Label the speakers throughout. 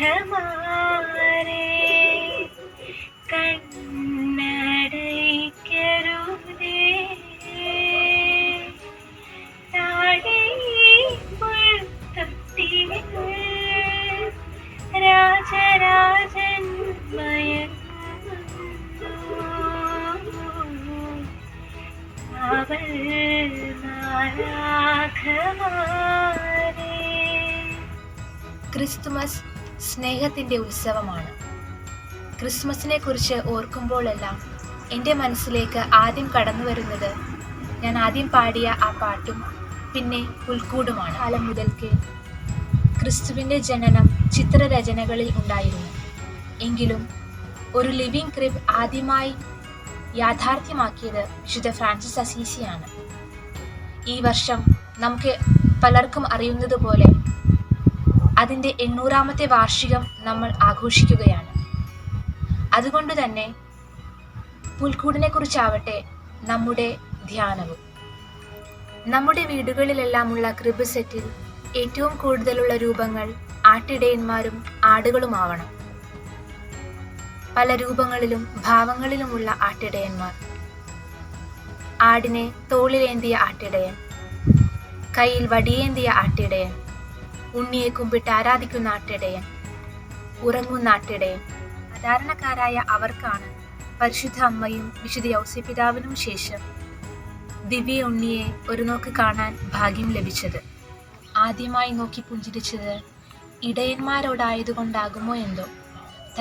Speaker 1: മുഖമാരെ കണ്ണടയ്ക്കരുതേ. രാജരാജൻ അവൾ നാരാഘമാരെ.
Speaker 2: ക്രിസ്തുമസ് സ്നേഹത്തിന്റെ ഉത്സവമാണ്. ക്രിസ്മസിനെ കുറിച്ച് ഓർക്കുമ്പോഴെല്ലാം എന്റെ മനസ്സിലേക്ക് ആദ്യം കടന്നു വരുന്നത് ഞാൻ ആദ്യം പാടിയ ആ പാട്ടും പിന്നെ പുൽക്കൂടുമാണ് കാലം മുതൽക്ക് ക്രിസ്തുവിന്റെ ജനനം ചിത്രരചനകളിൽ ഉണ്ടായിരുന്നു. എങ്കിലും ഒരു ലിവിംഗ് ക്രിബ് ആദ്യമായി യാഥാർത്ഥ്യമാക്കിയത് വിശുദ്ധ ഫ്രാൻസിസ് അസീസിയാണ്. ഈ വർഷം നമുക്ക് പലർക്കും അറിയുന്നത് പോലെ അതിന്റെ എണ്ണൂറാമത്തെ വാർഷികം നമ്മൾ ആഘോഷിക്കുകയാണ്. അതുകൊണ്ട് തന്നെ പുൽക്കൂടിനെ കുറിച്ചാവട്ടെ നമ്മുടെ ധ്യാനവും. നമ്മുടെ വീടുകളിലെല്ലാമുള്ള ക്രിബ് സെറ്റിൽ ഏറ്റവും കൂടുതലുള്ള രൂപങ്ങൾ ആട്ടിടയന്മാരും ആടുകളുമാവണം. പല രൂപങ്ങളിലും ഭാവങ്ങളിലുമുള്ള ആട്ടിടയന്മാർ. ആടിനെ തോളിലേന്തിയ ആട്ടിടയൻ കയ്യിൽ വടിയേന്തിയ ആട്ടിടയൻ ഉണ്ണിയെ കുമ്പിട്ട് ആരാധിക്കുന്ന ആട്ടിടയൻ. ഉറങ്ങുന്ന ആട്ടിടയൻ. സാധാരണക്കാരായ അവർക്കാണ് പരിശുദ്ധ അമ്മയും വിശുദ്ധ യൗസ്യപിതാവിനും ശേഷം ദിവ്യ ഉണ്ണിയെ ഒരു നോക്ക് കാണാൻ ഭാഗ്യം ലഭിച്ചത്. ആദ്യമായി നോക്കി പുഞ്ചിരിച്ചത് ഇടയന്മാരോടായതുകൊണ്ടാകുമോ എന്തോ.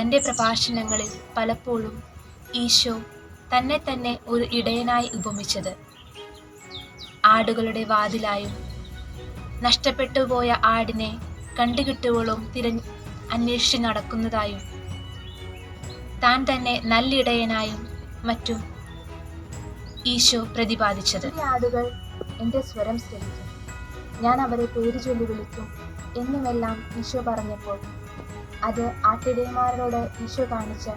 Speaker 2: തന്റെ പ്രഭാഷണങ്ങളിൽ പലപ്പോഴും ഈശോ തന്നെ തന്നെ ഒരു ഇടയനായി ഉപമിച്ചത്. ആടുകളുടെ വാതിലായും നഷ്ടപ്പെട്ടു പോയ ആടിനെ കണ്ടുകിട്ടുവോളം തിരഞ്ഞ് അന്വേഷിച്ച് നടക്കുന്നതായും താൻ തന്നെ നല്ലിടയനായും മറ്റും ഈശോ പ്രതിപാദിച്ചത്. ഈ ആടുകൾ എന്റെ സ്വരം ശ്രമിക്കും ഞാൻ അവരെ പേര് ചൊല്ലി വിളിക്കും. എന്നുമെല്ലാം ഈശോ പറഞ്ഞപ്പോൾ അത് ആട്ടിടയന്മാരോട് ഈശോ കാണിച്ച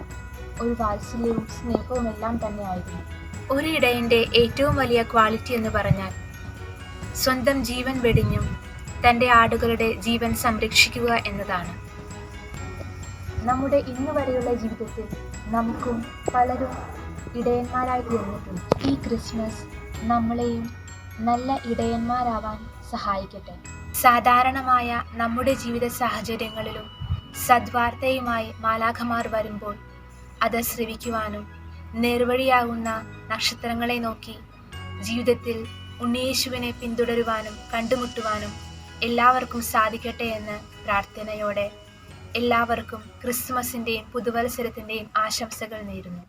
Speaker 2: ഒരു വാത്സല്യവും സ്നേഹവും എല്ലാം തന്നെയായിരുന്നു. ഒരു ഇടയന്റെ ഏറ്റവും വലിയ ക്വാളിറ്റി എന്ന് പറഞ്ഞാൽ സ്വന്തം ജീവൻ വെടിഞ്ഞും തന്റെ ആടുകളുടെ ജീവൻ സംരക്ഷിക്കുക എന്നതാണ്. നമ്മുടെ ഇന്ന് വരെയുള്ള ജീവിതത്തിൽ നമുക്കും പലരും ഇടയന്മാരായി തീർന്നിട്ടുണ്ട് ഈ ക്രിസ്മസ് നമ്മളെയും നല്ല ഇടയന്മാരാവാൻ സഹായിക്കട്ടെ. സാധാരണമായ നമ്മുടെ ജീവിത സാഹചര്യങ്ങളിലും സദ്വാർത്തയുമായി മാലാഖമാർ വരുമ്പോൾ അത് ശ്രവിക്കുവാനും നേർവഴിയാകുന്ന നക്ഷത്രങ്ങളെ നോക്കി ജീവിതത്തിൽ ഉണ്ണിയേശുവിനെ പിന്തുടരുവാനും കണ്ടുമുട്ടുവാനും എല്ലാവർക്കും സാധിക്കട്ടെ എന്ന് പ്രാർത്ഥനയോടെ എല്ലാവർക്കും ക്രിസ്മസിന്റെയും പുതുവത്സരത്തിന്റെയും ആശംസകൾ നേരുന്നു.